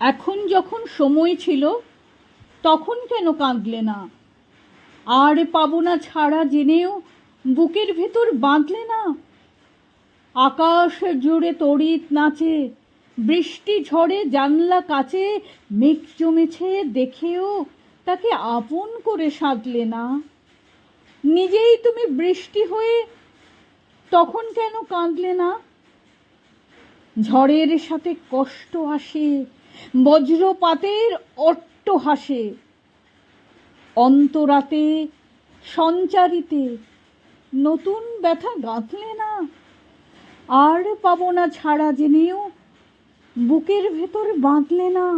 এখন যখন সময় ছিল, তখন কেন কাঁদলে না? আর পাবো না ছাড়া জেনেও বুকের ভেতর বাঁধলে না? আকাশ জুড়ে তড়িৎ নাচে, বৃষ্টি ঝড়ে জানলা কাছে মেঘ জমেছে দেখেও তাকে আপন করে সাধলে না? নিজেই তুমি বৃষ্টি হয়ে তখন কেন কাঁদলে না? ঝড়ের সাথে কষ্ট আসে বজ্রপাতের অট্টহাসে, অন্তরাতে সঞ্চারিতে নতুন ব্যথা গাঁথলে না? আর পাবো না ছাড়া জেনেও বুকের ভেতর বাঁধলে না?